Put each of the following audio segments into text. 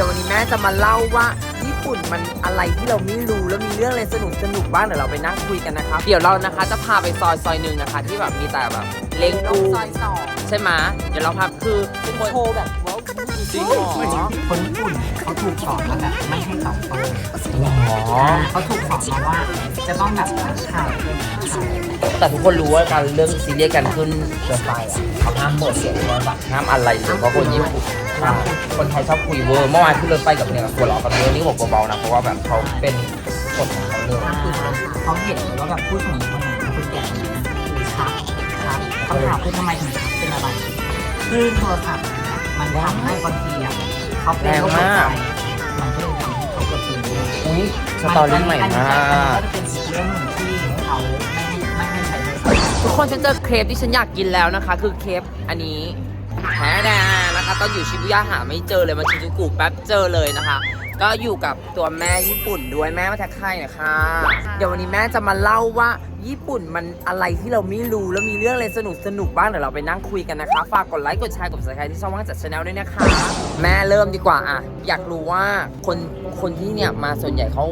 ดี๋ยววันนี้แม่จะมาเล่าว่าญี่ปุ่นมันอะไรที่เราไม่รู้แล้วมีเรื่องอะไรสนุกสนุกๆบ้างเดี๋ยวเราไปนั่งคุยกันนะคะเดี๋ยวเรานะคะจะพาไปซอยซอยหนึ่งนะคะ ที่แบบมีแต่แบบเล้งกูซอยสองใช่ไหมเดี๋ยวเราพาคือทุกคนโชว์แบบว้าว จริงเหรอคนญี่ปุ่นเขาถูกสอนมาแบบไม่ให้ตอบโต้หรอเขาถูกสอนมาว่าจะต้องแบบข่าวข่าวแต่ทุกคนรู้ว่าการเรื่องซีเรียสกันขึ้นเกินไปอะเขาห้ามเปิดเสียงโทรศัพท์ห้ามอะไรเลยเพราะคนญี่ปุ่นอะคนไทยชอบคุยเวอร์เมื่อวานขึ้นรถไฟกับเนี่ยหัวเราะกันเยอะนี่บอกเบาๆนะเพราะว่าแบบเขาเป็นกฎของเขาเลยเขาเห็นเลยว่าแบบผู้สูงอายุคนไหนคนแก่คนไหนคือชักชักคำถามคือทำไมถึงเป็นอะไรคลื่นโทรศัพท์ มันทำให้บางทีอะเขาเป็นโรคหัวใจมันก็เลยทำให้เขาเกิดเป็นโรคอุ้ยสตอรี่ใหม่มากก็จะเป็นเรื่องหนึ่งที่เขาไม่ให้ไม่ให้ใช้โทรศัพท์ทุกคนฉันเจอเครปที่ฉันอยากกินแล้วนะคะ คือเครปอันนี้แท้แดงนะคะตอนอยู่ชิบุย่าหาไม่เจอเลยมาชิจูกุแป๊บเจอเลยนะคะ ก็อยู่กับตัวแม่ญี่ปุ่นด้วยแม่มาทักทายหน่อยค่ะเดี๋ยววันนี้แม่จะมาเล่าว่าญี่ปุ่นมันอะไรที่เราไม่รู้แล้วมีเรื่องอะไรสนุกสนุกๆบ้างเดี๋ยวเราไปนั่งคุยกันนะคะ ฝากกดไลค์กดแชร์กด subscribe ที่ช่องว่างจัดชาแนลด้วยนะคะ แม่เริ่มดีกว่าอะอยากรู้ว่าคนคนที่เนี่ยมาส่วนใหญ่เขา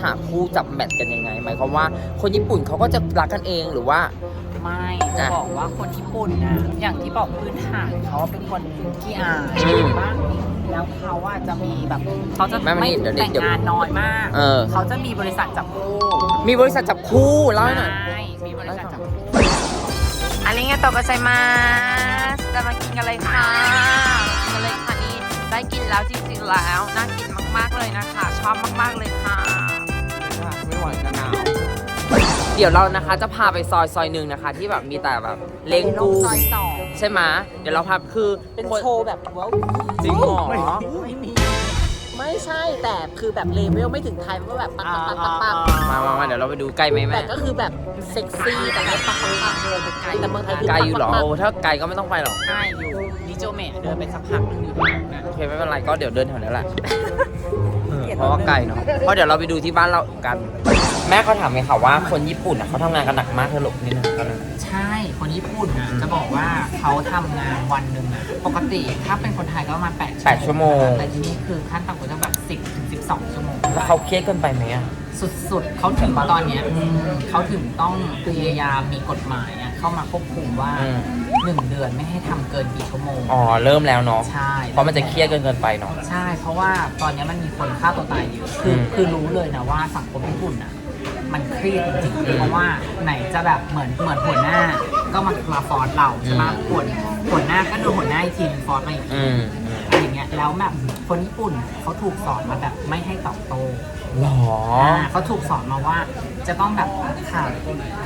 หาคู่จับแมทกันยังไงหมายความว่าคนญี่ปุ่นเขาก็จะรักกันเองหรือว่า ไม่จะบอกว่าคนญี่ปุ่นนะอย่างที่บอกพื้นฐานเขาเป็นคนขี้อายอืมบ้างแล้วเขาอะจะมีแบบเขาจะแม่มาไม่นี่เดี๋ยวเดี๋ยวแต่งงานน้อยมากเออเขาจะมีบริษัทจับคู่มีบริษัทจับคู่เล่าให้หน่อย ใช่มีบริษัทจับคู่อันนี้ไงโตกไซมาสจะมากินกันเลยค่ะกินกันเลยค่ะนี่ได้กินแล้วจริงๆแล้วน่ากินมากๆเลยนะคะ ชอบมากๆเลยค่ะ ไม่ไหวจะหนาว เดี๋ยวเรานะคะจะพาไปซอยซอยหนึ่งนะคะ ที่แบบมีแต่แบบเล้งกูซอยสองใช่ไหมเดี๋ยวเราพาคือเป็นคนโชว์แบบว้าวจริงเหรอไม่มีไม่ใช่แต่คือแบบเลเวลไม่ถึงไทยว่าแบบปักปักปักปักมามามาเดี๋ยวเราไปดูไกลไหมแต่แม่ก็คือแบบเซ็กซี่แต่ไม่ปักปักปักเลยเป็นไกลแต่เมืองไทยคือไกลอยู่เหรอปักโอ้ถ้าไกลก็ไม่ต้องไปหรอกง่ายอยู่นิโจเมะเดินไปสักพักหนึงอยู่ตรงนั้นนะ โอเคไม่เป็นไรก็เดี๋ยวเดินแถวนี้แหละเออเพราะว่าไกลเนาะเพราะเดี๋ยวเราไปดูที่บ้านเรากัน แม่เขาถามไงค่ะว่าคนญี่ปุ่นอะเขาทำงานกันหนักมากเธอหลบนิดนึงตอนนั้นใช่คนญี่ปุ่นนะจะบอกว่าเขาทำงานวันหนึ่งอะปกติถ้าเป็นคนไทยก็ประมาณแปดแปดชั่วโมง แต่ที่นี่คือขั้นต่ำกว่าจะแบบสิบถึงสิบสองชั่วโมงแล้วเขาเครียดเกินไปไหมอะสุดๆ เขาถึงตอนเนี้ยอืมเขาถึงต้องพยายามมีกฎหมายอะเข้ามาควบคุมว่าอืม หนึ่งเดือนไม่ให้ทำเกินกี่ชั่วโมงอ๋อเริ่มแล้วเนาะใช่ เพราะมันจะเครียดเกินเกินไปเนาะ ใช่ เพราะว่าตอนเนี้ยมันมีคนฆ่าตัวตายเยอะ คืออืมคือรู้เลยนะว่าสังคมญี่ปุ่นอะ มันเครียดจริงๆเพราะว่าไหนจะแบบเหมือนเหมือนหัวหน้า ก็มามาฟอร์สเราใช่ไหมหัวหัวหน้าก็โดนหัวหน้าอีกทีนึงฟอร์สมาอีกทีอืมอืมอะไรอย่างเงี้ยแล้วแบบคนญี่ปุ่นเขาถูกสอนมาแบบไม่ให้ตอบโต้ หรอาเขาถูกสอนมาว่าจะต้องแบบขาด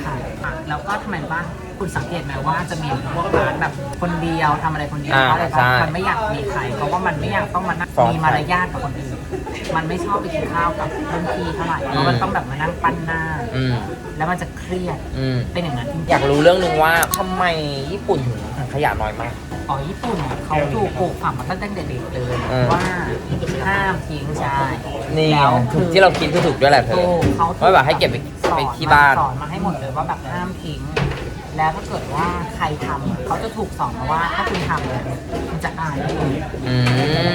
ขาดอะแล้วก็ทำไมบ้างคุณสังเกตไหมว่าจะมีพวกร้านแบบคนเดียวทำอะไรคนเดียวอ่าเพราะอะไรเพใช่ราะมันไม่อยากมีใครเพราะว่ามันไม่อยากต้องมานั่งฟ้องมีมารยาทกับคนอื่น มันไม่ชอบไปกินข้าวกับรุ่นพี่เท่าไหร่เพราะมันต้องแบบมานั่งปั้นหน้า อืมแล้วมันจะเครียดอืมเป็นอย่างนั้นจริงๆอยากรู้เรื่องหนึ่งว่าทำไมญี่ปุ่นถึงถังขยะน้อยมาก อ๋อญี่ปุ่นอะเขาถูกปลูกฝังมาตั้งแต่เด็กๆเลยเออว่าห้ามทิ้งใช่นี่แล้วถูกที่เราคิดคือถูกด้วยแหละเธอถูกเขาถูกว่าแบบให้เก็บไปสอนไปที่บ้าน สอนมาให้หมดเลยว่าแบบห้ามทิ้ง แล้วถ้าเกิดว่าใครทำอะเขาจะถูกสอนมาว่าถ้าคุณทำเนี่ยมันจะอายคนอื่นอื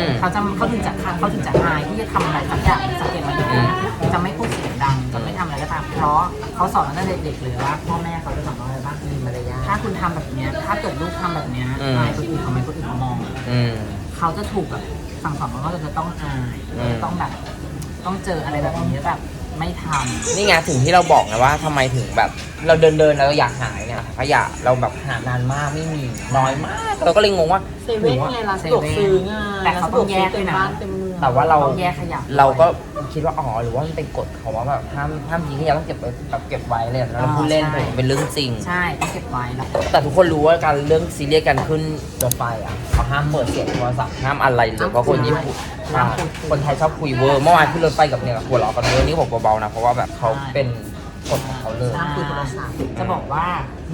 ม เขาจะเขาถึงจะเขาถึงจะอายที่จะทำอะไรสักอย่างสังเกตไหมญี่ปุ่นอะจะไม่พูดเสียงดังจะไม่ทำอะไรก็ตามเพราะเขาสอนตั้งแต่เด็กๆเลยว่าพ่อแม่เขาจะสอนว่าอะไรบ้างมีมารยาทถ้าคุณทำแบบเนี้ยถ้าเกิดลูกทำแบบเนี้ยอืม อายคนอื่นทำไมคนอื่นเขามอง อืม เขาจะถูกแบบสั่งสอนว่าเราจะต้องอายอืมต้องแบบ ต้องเจออะไรแบบนี้แบบ ไม่ทำนี่ไงถึงที่เราบอกไงว่าทำไมถึงแบบ เราเดินเดินๆแล้วอยากหายเนี่ยขยะเราแบบหานานมากไม่มีน้อยมาก เราก็เลยงงว่า เซเว่นไงร้านสะดวกซื้อไงแต่เขาต้องแยกด้วยนะ ร้านเต็มเมือง แต่ว่าเราต้องแยกขยะเราก็ คิดว่าอ๋อหรือว่ามันเป็นกฎเขาว่าแบบห้ามห้ามทิ้งขยะต้องเก็บไว้แบบเก็บไว้เลยแล้วเราพูดเล่นแต่เป็นเรื่องจริง ใช่ต้องเก็บไว้แล้วแต่ทุกคนรู้ว่าการเรื่องซีเรียสกันขึ้นรถไฟอะเขาห้ามเปิดเสียงโทรศัพท์ห้ามอะไรเลยเพราะคนญี่ปุ่นห้ามพูดคนไทยชอบคุยเวอร์เมื่อวานขึ้นรถไฟกับเนี่ยหัวเราะกันเยอะนี่บอกเบาๆนะเพราะว่าแบบเขาเป็นกฎของเขาเลย ห้ามคุยโทรศัพท์จะบอกว่า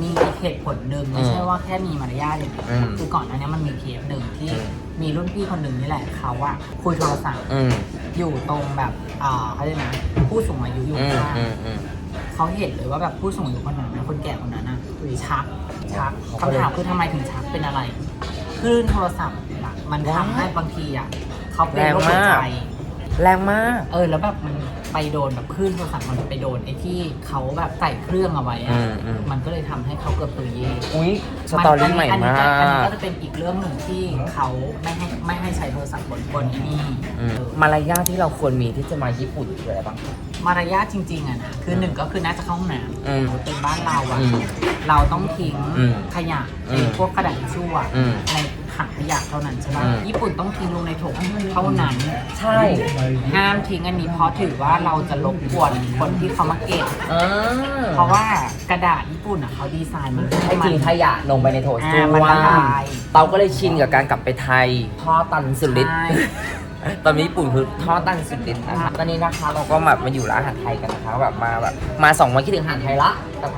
มีอีกเหตุผลหนึ่งไม่ใช่ว่าแค่มีมารยาทอย่างเดียวอืมคือก่อนหน้านี้มันมีเคสหนึ่งที่อืม มีรุ่นพี่คนหนึ่งนี่แหละเขาว่าคุยโทรศัพท์ อืม อยู่ตรงแบบอ่าเขาเรียกนะผู้สูงอายุอยู่อืมข้างอืมอืม เขาเห็นเลยว่าแบบผู้สูงอายุคนนั้นนะคนแก่คนนั้นนะชักชักเขาก็เลย คำถามคือทำไมถึงชักเป็นอะไรคลื่นโทรศัพท์อะมันทำให้บางทีอะเขาเป็นโรคหัวใจ แรงมาก เออแล้วแบบมัน ไปโดนแบบคลื่นโทรศัพท์มันไปโดนไอ้ที่เขาแบบใส่เครื่องเอาไว้อือะมอืม มันก็เลยทำให้เขาเกิดตัวเย่อุ้ยสตอรี่ใหม่อันนี้มาอันนี้ก ก็จะเป็นอีกเรื่องหนึ่งที่เขาไม่ให้ไม่ให้ใช้โทรศัพท์บนบนนี่อืมมารยาทที่เราควรมีที่จะมาญี่ปุ่นคืออะไรบ้าง มารยาทจริงๆอะนะคือหนึ่งก็คือน่าจะเข้าห้องน้อืมำเป็นบ้านเราอะอืมเราต้องทิ้งอืมขยะอืในมพวกกระดาษทิชชู่อะอืม ใน ถังขยะเท่านั้นใช่ไหมอืม ญี่ปุ่นต้องทิ้งลงในโถเท่านั้น ใช่ ห้ามทิ้งอันนี้เพราะถือว่าเราจะรบกวนคนที่เขามาเก็บอ่าเพราะว่ากระดาษญี่ปุ่นอะเขาดีไซน์มันให้ทิ้งขยะลงไปในโถส้อ่าวมันละลาย เราก็เลยชินกับการกลับไปไทยท่อตันสุดฤทธิ์ ใช่ ตอนนี้ญี่ปุ่นคือท่อตันสุดฤทธิ์นะคะตอนนี้นะคะเราก็แบบมาอยู่ร้านอาหารไทยกันนะคะแบบมาแบบมาสองวันคิดถึงอาหารไทยละ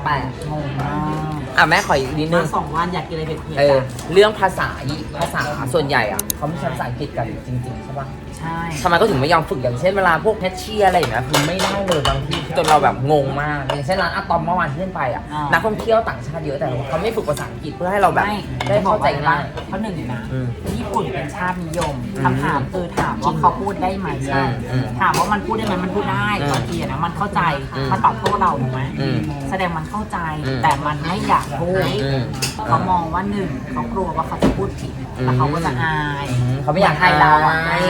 แปลกงงมากๆ อะแม่ขออีกนิดนึมางสองวันอยากกินอะไรเผ็ดเอๆออะเรื่องภาษาอีภาษาส่วนใหญ่อะ เขาไม่ใช้ภาษาอังกฤษกันจริงๆใช่ปะใช่ ทำไมก็ถึงไม่ยอมฝึกอย่างเช่นเวลาพวกแคชเชียร์อะไรอย่างเงี้ยคือไม่ได้เลยบางทีจนเราแบบงงมากอย่างเช่นร้านอะตอมเมื่อวานที่เล่นไปอะนักท่องเที่ยวต่างชาติเยอะแต่เขาไม่ฝึกภาษาอังกฤษเพื่อให้เราแบบไม่ได้เข้าใจง่าย เพราะหนึ่งนะอืมญี่ปุ่นเป็นชาตินิยมอืมคำถามคือถามว่าเขาพูดได้ไหมอืมอืมถามว่ามันพูดได้ไหมมันพูดได้อืมบางทีอะนะมันเข้าใจอืมมันตอบโต้เราถูกไหมอืมแสดงมันเข้าใจอืมแต่มันไม่อยากพูดอืม เขามองว่าหนึ่งเขากลัวว่าเขาจะพูดผิด แล้วเขาก็จะอายอืมเขาไม่อยากให้เราอะอาย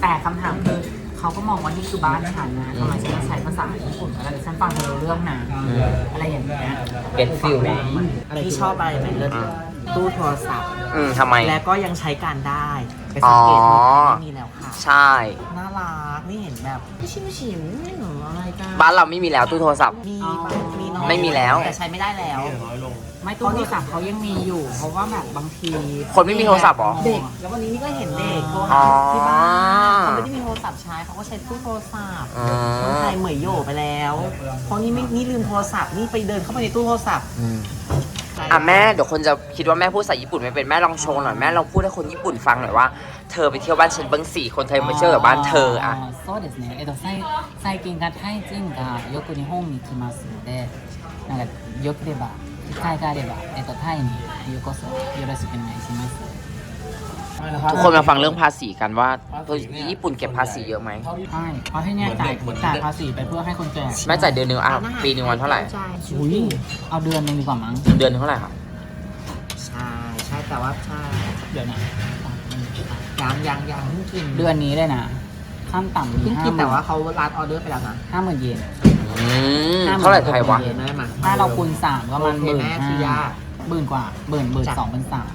แต่คำถามคือเขาก็มองว่านี่คือบ้านฉันนะทำไมฉันต้องใช้ภาษาญี่ปุ่นอะไรฉันฟังเธอรู้เรื่องนะอะไรอย่างเงี้ยเก็ตฟิลไหมที่ชอบอะไรไหมเลิศตู้โทรศัพท์ อืมทำไม และก็ยังใช้การได้ไปสังเกตอ๋ดูอ ไม่มีแล้วค่ะ ใช่ น่ารักนี่เห็นแบบชิมชิมไม่หนูอะไรกันบ้านเราไม่มีแล้วตู้โทรศัพท์ มีอ๋อบ้างมีน้อยไม่มีแล้ว แต่ใช้ไม่ได้แล้ว ไม่ตู้โทรศัพท์เขายังมีอยู่ เพราะว่าแบบบางที คนไม่มีโทรศัพท์เหรอ เด็ก แล้ววันนี้นี่ก็เห็นเด็กโทร อ๋ หา อ ที่บ้านเขาไม่ได้มีโทรศัพท์ใช้เขาก็ใช้ตู้โทรศัพท์ อื คนไท ม ยเหมยโยไปแล้วเพราะนี่ไม่นี่ลืมโทรศัพท์นี่ไปเดินเข้าไปในตู้โทรศัพท์ อืมอ่ะแม่เดี๋ยวคนจะคิดว่าแม่พูดภาษาญี่ปุ่นไม่เป็นแม่ลองโชว์หน่อยแม่ลองพูดให้คนญี่ปุ่นฟังหน่อยว่าเธอไปเที่ยวบ้านฉันเบิ้งสี่คนไทยมาเที่ยวกับบ้านเธออ่ะ そうですねえっと最最近がタイ人がよく日本に来ますのでなんかよければ 機会があればえっとタイにようこそよろしくお願いします ทุกคนมาฟังเรื่องภาษีกันว่าญี่ปุ่นเก็บภาษีเยอะไหม ใช่เพราะที่เนี่ยจ่ายจ่ายภาษีไปเพื่อให้คนแก่ แม่จ่ายเดือนหนึงอ่ะปีหนึ่งวันเท่าไหร่ อุ้ยเอาเดือนหนึงดีกว่ามั้ง เดือนหนึ่งเท่าไหร่ครับ ใช่ใช่แต่ว่าใช่ เดี๋ยวนะ ยังยังยังเพิ่งกิน เดือนนี้เลยนะขั้นต่ำมี เพิ่ง ห้า กิน ห แต่ มื่ ว่าน เขารัดออเดอร์ไปแล้วนะ ห้าหมื่นเยน อืม เท่าไหร่ไทยวะเห็นไหมมาถ้าเราคูณสามก็มันโอหเคมื่นแม่ห้าคือยากหมื่นกว่าหมื่นหมื่นจ้ะสองเป็นสาม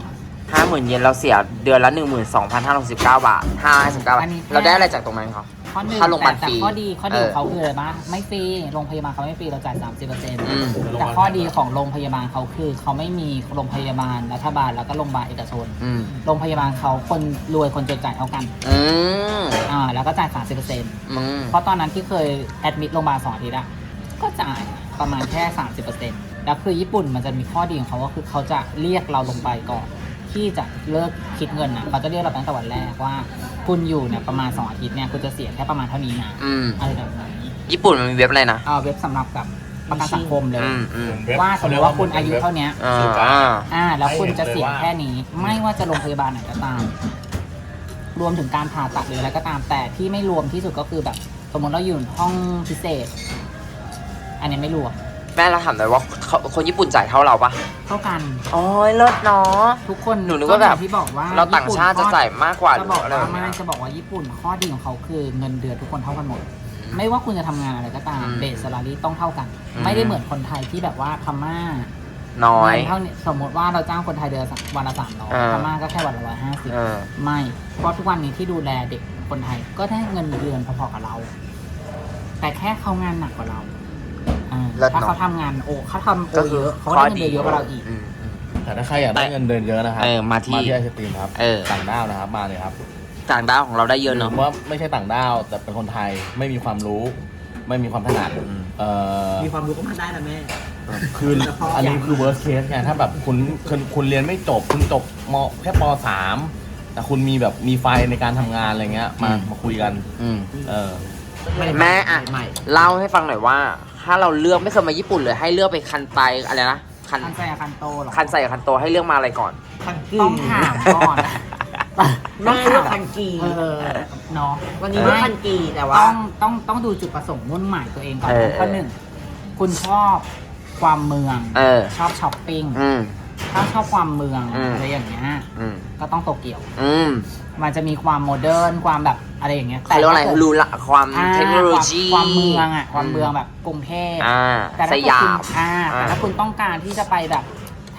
ห้าหมื่นเยนเราเสียเดือนละหนึ่งหมื่นสองพันห้าร้อยสิบเก้าบาทห้าสิบเก้าบาท อันนี้ เราได้อะไรจากตรงนั้นครับ ข้อหนึ่งค่าโรงพยาบาลแต่ฟรีแต่ข้อดีข้อดีเออของเขาคืออะไรบ้างไม่ฟรีโรงพยาบาลเขาไม่ฟรีเราจ่ายสามสิบเปอร์เซ็นต์อืม แต่ข้อดีของโรงพยาบาลเขาคือ เขาไม่มีโรงพยาบาลรัฐบาลแล้วก็โรงพยาบาลเอกชนอืมโรงพยาบาลเขาคนรวยคนจนจ่ายเท่ากันอืมอ่าแล้วก็จ่ายสามสิบเปอร์เซ็นต์อืมเพราะตอนนั้นที่เคยแอดมิดโรงพยาบาลสองอาทิตย์อะก็จ่ายประมาณแค่สามสิบเปอร์เซ็นต์แล้วคือญี่ปุ่นมันจะมีข้อดีของเขาก็คือเขาจะเรียกเราลงไปก่อน ที่จะเลิกคิดเงินนะเขาจะเรียกเราตั้งแต่วันแรกว่า คุณอยู่เนี่ยประมาณสองอาทิตย์เนี่ยคุณจะเสียแค่ประมาณเท่านี้นะอืม อะไรแบบนี้ญี่ปุ่นมันมีเว็บอะไรนะเอาเว็บสำหรับกับประกันสังคมเลย อืมอืมว่าสมมติว่าคุณอายุเท่าเนี้ย อ่าอ่า อ่าแล้วคุณจะเสียแค่นี้ไม่ว่าจะโรงพยาบาลไหนก็ตาม รวมถึงการผ่าตัดหรืออะไรก็ตาม แต่ที่ไม่รวมที่สุดก็คือแบบ สมมติเราอยู่ห้องพิเศษ อันนี้ไม่รวม แม่เราถามหน่อยว่าเขาคนญี่ปุ่นจ่ายเท่าเราปะเท่ากัน อ๋อเลิศเนาะ ทุกคนหนูนึกว่าแบบอย่งที่บอกว่าเราต่างชาติจะจ่ายมากกว่าหจะรือบอกอะไรว่าแบบไม่เนี้ย จะบอกว่าญี่ปุ่นข้อดีของเขาคือเงินเดือนทุกคนเท่ากันหมด ไม่ว่าคุณจะทำงานอะไรก็ตามอืมเบสซาลารีต้องเท่ากัน อืม ไม่ได้เหมือนคนไทยที่แบบว่าพม่าน้อยเงินเท่านี้สมมติว่าเราจ้างคนไทยเดือนวันละสามร้อยอ่า พม่าก็แค่วันละร้อยห้าสิบ เออ ไม่ เพราะทุกวันนี้ที่ดูแลเด็กคนไทยก็ได้เงินเดือนพอๆกับเรา แต่แค่เขางานหนักกว่าเราอ่า เลิศเนอะถ้าเขาทำงานโอเขาทำโอก็คืเยออะเขาก็ได้เงินเดือนเยอะกว่าเราอีกอืมอืม แต่ถ้าใครอยากได้เงินเดือนเยอะนะครับเออมาที่มาที่ไอศตรีมครับเออ ต่างด้าวนะครับมาเลยครับต่างดาวของเราได้เยอะหรืเนาะอว่าไม่ใช่ต่างด้าว แต่เป็นคนไทยไม่มีความรู้ ไม่มีความถนัดอืม เอ่อมีความรู้ก็มาได้นะแม่ คืออันนี้คือ worst case ไงถ้าแบบคุณคุณคุณเรียนไม่จบ คุณจบมแค่ปสามแต่คุณมีแบบมีไฟในการทำงานอะไรเงี้ยมามาคุยกัน อืม เออ แม่อะ ใหม่ เล่าให้ฟังหน่อยว่า ถ้าเราเลือกไม่เคยมาญี่ปุ่นเลยให้เลือกไปคันไตอะไรนะคันคันไซอาคันโตเหรอคันไซกับคันโตให้เลือกมาอะไรก่อนทังต้องถามก่อนต้ต้อองงถาเลืมอกคันกีเออเนาะวันนี้เลือกคันกีแต่ว่าต้องต้องต้องดูจุดประสงค์มุ่งหมายตัวเองก่อนเออ ข้อหนึ่งคุณชอบความเมือง เออ ชอบช้อปปิ้ง อืม ถ้าชอบความเมืองอืม อะไรอย่างเงี้ยอืมก็ต้องโตเกียว อืมมันจะมีความโมเดิร์นความแบบอะไรอย่างเงี้ยเขาเรียกว่าอะไรถ้กิดรู้ละความอ่าเทคโนโลยีความความเมืองอะความเมืองแบบกรุงเทพ อ่าแต่สถ้าเกิดยาคุณมอ่าแต่อ่าถ้าคุณต้องการที่จะไปแบบ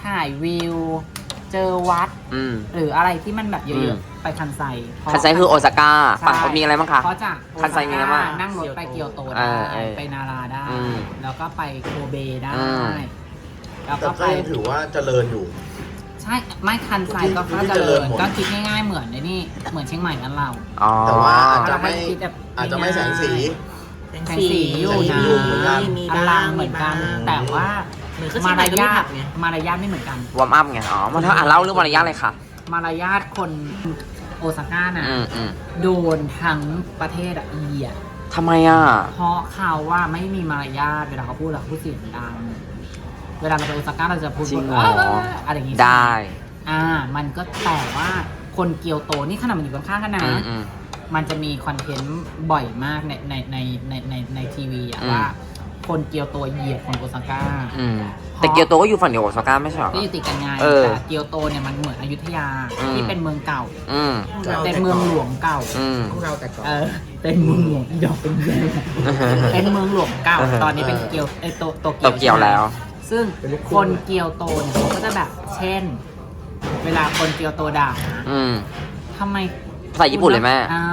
ถ่ายวิว เจอวัด อืม หรืออะไรที่มันแบบเยอืม อะๆ ไปคันไซเพราะคันไซคือโอซาก้าใช่ฝั่งเขามีอะไรบ้างคะ เพราะจากคันไซมีอะไรบ้างนั่งรถไปเกียวโตเอได้อเออไปนาราได้ อืมแล้วก็ไปโคเบได้ อืม แล้วแต่ก็ก็ไปยังถือว่าเจริญอยู่ ใช่ไม่คันไซก็ที่ก็ที่เจเจริริญญหมดก็คิดง่ายๆเหมือนในนี่เหมือนเชียงใหม่กันเรา อ๋อแต่ว่าอาจจะเราไม่คิดแบบอาจจะไม่แสงสีแสงสีอยู่แสงสีนะอยู่เหมือนกันอลังเหมือนกันแต่ว่าเหมือนก็มาใช่รไหมก็ไม่ยาผัทบไงมารยาทไม่เหมือนกัน วอร์มอัพไง อ๋อมันถ้าอ่านเล่าเรื่องมารยาทเลยค่ะ มารยาทคนโอซาก้าน่ะอืมอืมโดนทั้งประเทศอะอีอะทำไมอะ เพราะเขาว่าไม่มีมารยาทเวลาเขาพูดอะเขาพูดเสียงดัง เวลาเราไปโอซาก้าเราจะพูดจริงเหรอเออะไรอย่างงี้ได้ อ่า มันก็แต่ว่าคนเกียวโตนี่ขนาดมันอยู่ข้างๆกันนะ อืมอืม มันจะมีคอนเทนต์บ่อยมากในในในในในในทีวีอะอืม ว่า คนเกียวโตเหยียดคนโอซาก้า อืมแต่เกียวโตก็อยู่ฝั่งเดียวกับโอซาก้าไม่ใช่เหรอ ก็อยู่ติดกันไงเออแต่เกียวโตเนี่ยมันเหมือนอยุธยาอืม ที่เป็นเมืองเก่าอืมเป็นเมืองหลวงเก่า อืม พวกเราแต่ก่อน เออเป็นเมืองหลวงอีดอกเป็นเมืองเป็นเมืองหลวงเก่า ตอนนี้เป็นเกียวไอยโตโตเกีโตเกียวแล้ว ซึ่งคนเกียวโตเนี่ยเขาก็จะแบบ เช่น เวลาคนเกียวโตด่านะอืม ทำไมภาษาญี่ปุ่นเลยแม่ อ่า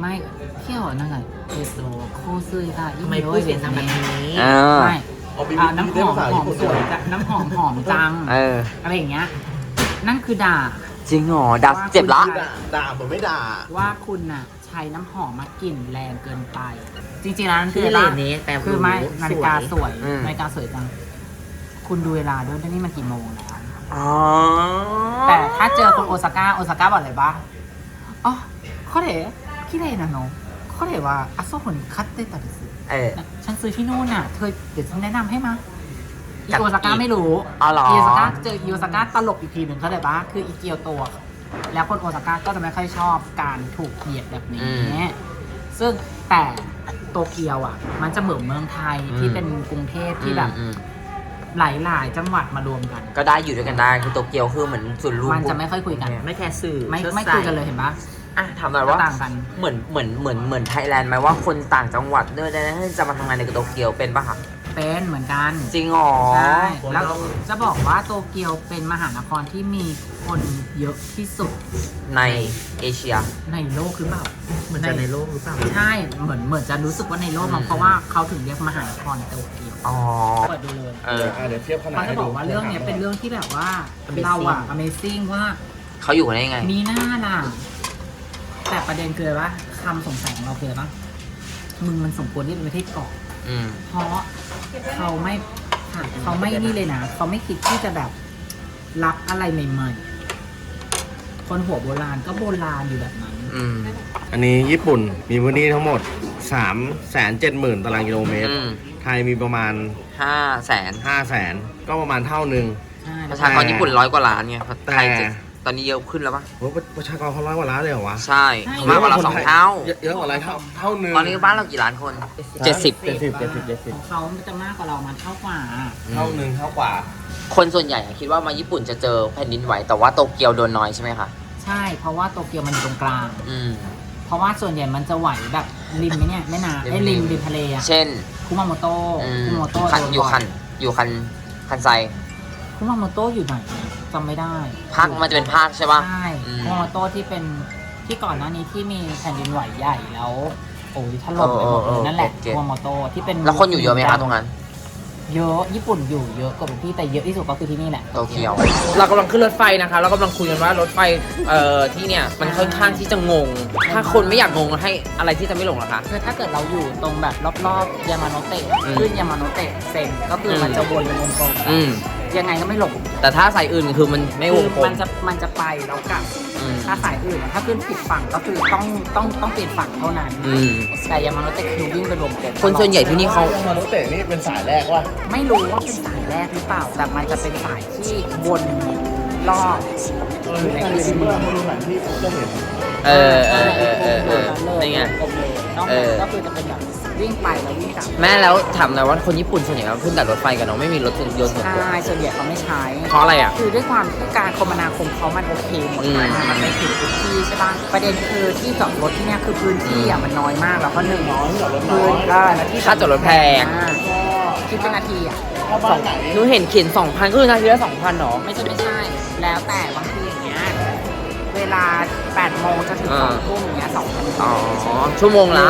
ไม่เที่ยวนั่นไงเอโตโคซุยค่ะทำไมพูดเสียงดังแบบนี้เออไม่เอาบีบีอ่าน้ำหอมได้ภาษาหอญี่มปุ่นสวยจังน้ำหอมหอมจัง เออ อะไรอย่างเงี้ย นั่นคือด่า จริงเหรอดาเจ็บละ ด่าด่าเหมือนไม่ด่า ว่าคุณน่ะใช้น้ำหอมมากลิ่นแรงเกินไป จริงๆแล้วนั่นคืคืออเลอะไรนนี้แต่คือไม่นาฬิกาสวยอืม นาฬิกาสวยจัง คุณดูเวลาด้วยว่านี่มันกี่โมงแล้ว อ๋อแต่ถ้าเจอคนโอซาก้าโอซาก้าบอกเลยปะอ๋อข้อเดคิเรนะโนข้อเดว่าอาโซคนคัตเตตัดิสึเออ ฉันซื้อที่นู่นน่ะ เธอเดี๋ยวฉันแนะนำให้มาอีกับโอซาก้าอีไม่รู้อ๋อเหรออีโอซาก้าเจออีโอซาก้าตลกอีกทีหนึ่งเขาเลยปะคืออีเกียวโตอะแล้วคนโอซาก้าก็จะไม่ค่อยชอบการถูกเหยียดแบบนี้ ซึ่งแต่โตเกียวอะ มันจะเหมือนเมืองไทยที่เป็นกรุงเทพที่แบบ อืม หลายๆจังหวัดมารวมกัน ก็ได้อยู่ด้วยกันได้คือโตเกียวคือเหมือนส่วนรวมมันจะไม่ค่อยคุยกัน ไม่แค่สื่อไม่เชื้อไม่สาคุยกันเลยเห็นปะอะถามหน่อยก็ว่า ต่างกันเหมือนเหมือนเหมือนเหมือนไทยแลนด์ไหมว่าคนต่างจังหวัดเนื่องในที่จะมาทำงานในโตเกียวเป็นปะคะ เป็นเหมือนกันจริงเหรอใช่คนแล้วเราจะบอกว่าโตเกียวเป็นมหานครที่มีคนเยอะที่สุดในเอเชีย ในโลกหรือเปล่าเหมือนจะในโลกหรือเปล่าใช่เหมือนเหมือนจะรู้สึกว่าในโลกมันอืมเพราะว่าเขาถึงเรียกมหานครโตเกียวอ๋อเปิดดูเลยเออเดี๋ยวเทียบขนาดเขาจะบอกว่าเรื่องเนี้ยเป็นเรื่องที่แบบว่าเราอะ Amazing ว่าเขาอยู่กันได้ยังไง มีหน้าล่ะแต่ประเด็นคือว่าคำสงสัยของเราคืออะไรปะมึงมันสมควรที่เป็นประเทศเกาะ อืม เพราะเขาไม่เขาไม่นี่เลยนะเขาไม่คิดที่จะแบบรับอะไรใหม่ๆ คนหัวโบราณก็โบราณอยู่แบบนั้น อืม อันนี้ญี่ปุ่นมีพื้นที่ทั้งหมด 3 7 0 0 0 0ตารางกิโลเมตร อืม ไทยมีประมาณ ห้าแสน5 0 0 0 0 0 ก็ประมาณเท่าหนึ่งใช่ปแล้วระชากรญี่ปุ่นร้อยกว่าล้านไงแต่ไทยเจ็ด ตอนนี้เยอะขึ้นแล้วปะโอ้ประประชากรเขาร้อยกว่าล้านเลยเหรอวะใช่มากกว่าเราสองเท่า เยอะเยอะกว่าอะไรเท่าเท่าหนึ่งตอนนี้บ้านเรากี่ล้านคน เจ็ดสิบ เจ็ดสิบเจ็ดสิบเจ็ดสิบของเขามันจะมากกว่าเรามันเท่ากว่า เท่าหนึ่งเท่ากว่า คนส่วนใหญ่อะคิดว่ามาญี่ปุ่นจะเจอแผ่นดินไหวแต่ว่าโตเกียวโดนน้อยใช่ไหมคะ ใช่ เพราะว่าโตเกียวมันอยู่ตรงกลาง อืม เพราะว่าส่วนใหญ่มันจะไหวแบบริมไหมเนี่ยแม่น้ำไอ้ยริริมมริมทะเลอะเช่นคุมาโมโตะอืมคุมาโมโตะคันโดนอยู่บ่คันอยู่คันคันไซ คุมาโมโตะอยู่ไหน จำไม่ได้ภาคมันจะเป็นภาคใช่ปะ ใช่อืมคุมาโมโตะที่เป็นที่ก่อนหน้านี้ที่มีแผ่นดินไหวใหญ่แล้วโอ้ยถล่มไปหมดเลยนั่นแหละคุมาโมโตะที่เป็นแล้วคนอยู่เยอะไหมคะตรงนั้น เยอะญี่ปุ่นอยู่เยอะกว่าทุกที่แต่เยอะที่สุดก็คือที่นี่แหละ โตเกียว เรากำลังขึ้นรถไฟนะคะ เรากำลังคุยกันว่ารถไฟเอ่อที่เนี่ยมันค่อนข้างที่จะงง ถ้าคนไม่อยากงงให้อะไรที่จะไม่หลงล่ะคะ คือถ้าเกิดเราอยู่ตรงแบบรอบๆยามาโนเตะอืมขึ้นยามาโนเตะเซ็นก็คืออม มันจะวนเป็นวงกลมอืม ยังไงก็ไม่หลงแต่ถ้าสายอื่นคือมันไม่วงกลคือมัมนจะมันจะไปแล้วกลับ อืมถ้าสายอื่นอะถ้าขึ้นผิดฝั่งก็คือต้องต้องต้องเปลี่ยนฝั่งเท่านั้น อืม แต่ยามาโนเตะคือวิ่งไปรวมกลมคนส่วนใหญ่ที่นี่เขามารุเตะนี่เป็นสายแรกว่ะไม่รู้ว่าเป็นสายแรกหรือเปล่า แต่มันจะเป็นสายที่วนรอบอยู่ในคืนเมืองเออเออเออเออเออนี่ไง นอกเอนั้นอก็คือจะเป็นแบบ วิ่งไปแล้ววิ่งกลับแม่แล้วถามหน่อยว่าคนญี่ปุ่นส่วนใหญ่เขาขึ้นแต่รถไฟกันเนาะไม่มีรถยนต์ส่วนตัวใช่ส่วนใหญ่เขาไม่ใช้ เพราะอะไรอะ คือด้วยความที่การคมนาคมเขามันโอเคหมดอืม มันไม่ถึงพื้นที่ใช่ป่ะประเด็นคือที่จอดรถที่เนี่ยคือพื้นที่อะมันน้อยมากแล้วก็หนึ่งน้อยพื้นก็แล้วที่ค่าจอดรถแพงอ่าคิดเป็นนาทีอะสองหนูเห็นเขียน2,000ก็คือนาทีละ2,000เนาะ ไม่ใช่ไม่ใช่ แล้วแต่บางทีอย่างเงี้ย เวลา8โมงจนถึงอ่า 2ทุ่มอย่างเงี้ย2,000อ๋อชั่วโมงละ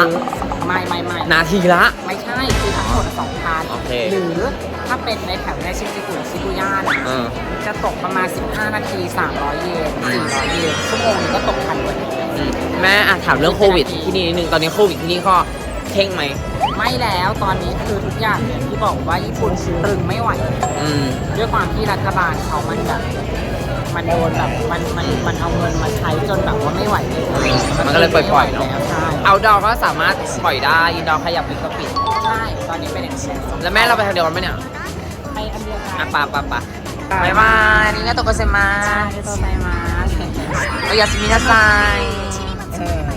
ไม่ไม่ไม่นาทีละ ไม่ใช่คือทั้งหมดสองพันโอเคหรือถ้าเป็นในแถวในชินจูกุหรือชิบุย่านะเออจะตกประมาณ 15 นาที 300 เยน400 เยนชั่วโมงนึงก็ตกพันกว่าเยนอืมแม่อะถามเรื่องโควิดที่นี่นิดนึงตอนนี้โควิดที่นี่ก็เข่งไหมไม่แล้วตอนนี้คือทุกอย่างเนี่ยที่บอกว่าญี่ปุ่นตรึงไม่ไหว อืม ด้วยความที่รัฐบาลเขามันแบบ มันโดนแบบมันมันมันเอาเงินมาใช้จนแบบว่าไม่ไหวเลยมันก็เลยปล่อยๆเนอะแล้วใช่เอาดอก็สามารถปล่อยได้อินดอร์ขยับปิดก็ปิด ใช่ตอนนี้เป็นอย่างนี้แล้วแม่เราไปทางเดียวกันไหมเนี่ยไปอันเดียวกัอะนปะปะปะบ๊ายบายนี่ก็โตกเซมาใช่โตไซมา โอยาสมินาไซ